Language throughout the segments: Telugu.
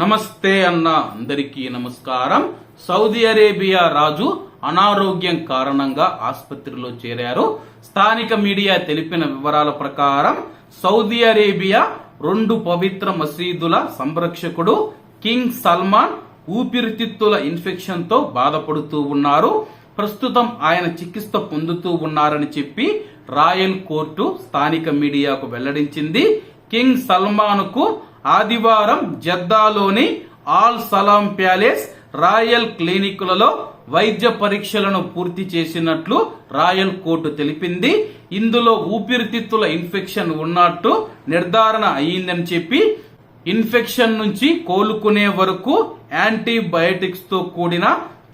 నమస్తే అన్న అందరికీ నమస్కారం. సౌదీ అరేబియా రాజు అనారోగ్యం కారణంగా ఆసుపత్రిలో చేరారు. స్థానిక మీడియా తెలిపిన వివరాల ప్రకారం సౌదీ అరేబియా రెండు పవిత్ర మసీదుల సంరక్షకుడు కింగ్ సల్మాన్ ఊపిరితిత్తుల ఇన్ఫెక్షన్తో బాధపడుతూ ఉన్నారు. ప్రస్తుతం ఆయన చికిత్స పొందుతూ ఉన్నారని చెప్పి రాయల్ కోర్టు స్థానిక మీడియాకు వెల్లడించింది. కింగ్ సల్మాన్కు ఆదివారం జద్దాలోని ఆల్ సలాం ప్యాలెస్ రాయల్ క్లినిక్లలో వైద్య పరీక్షలను పూర్తి చేసినట్లు రాయల్ కోర్టు తెలిపింది. ఇందులో ఊపిరితిత్తుల ఇన్ఫెక్షన్ ఉన్నట్టు నిర్ధారణ అయ్యిందని చెప్పి ఇన్ఫెక్షన్ నుంచి కోలుకునే వరకు యాంటీబయాటిక్స్తో కూడిన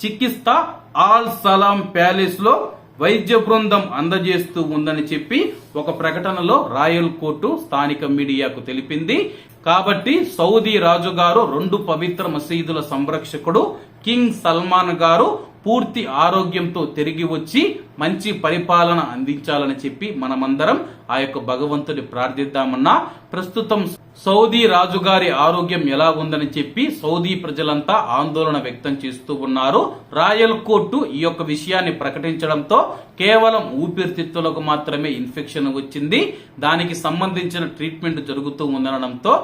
చికిత్స ఆల్ సలాం ప్యాలెస్లో వైద్య బృందం అందజేస్తూ ఉందని చెప్పి ఒక ప్రకటనలో రాయల్ కోర్టు స్థానిక మీడియాకు తెలిపింది. కాబట్టి సౌదీ రాజుగారు రెండు పవిత్ర మసీదుల సంరక్షకుడు కింగ్ సల్మాన్ గారు పూర్తి ఆరోగ్యంతో తిరిగి వచ్చి మంచి పరిపాలన అందించాలని చెప్పి మనమందరం ఆ యొక్క భగవంతుని ప్రార్థిద్దామన్నా ప్రస్తుతం సౌదీ రాజుగారి ఆరోగ్యం ఎలా ఉందని చెప్పి సౌదీ ప్రజలంతా ఆందోళన వ్యక్తం చేస్తూ ఉన్నారు. రాయల్ కోర్టు ఈ యొక్క విషయాన్ని ప్రకటించడంతో కేవలం ఊపిరితిత్తులకు మాత్రమే ఇన్ఫెక్షన్ వచ్చింది. దానికి సంబంధించిన ట్రీట్మెంట్ జరుగుతూ ఉండడంతో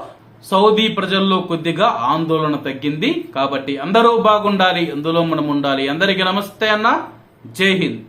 సౌదీ ప్రజల్లో కొద్దిగా ఆందోళన తగ్గింది. కాబట్టి అందరూ బాగుండాలి అందులో మనం ఉండాలి. అందరికీ నమస్తే అన్న. జై హింద్.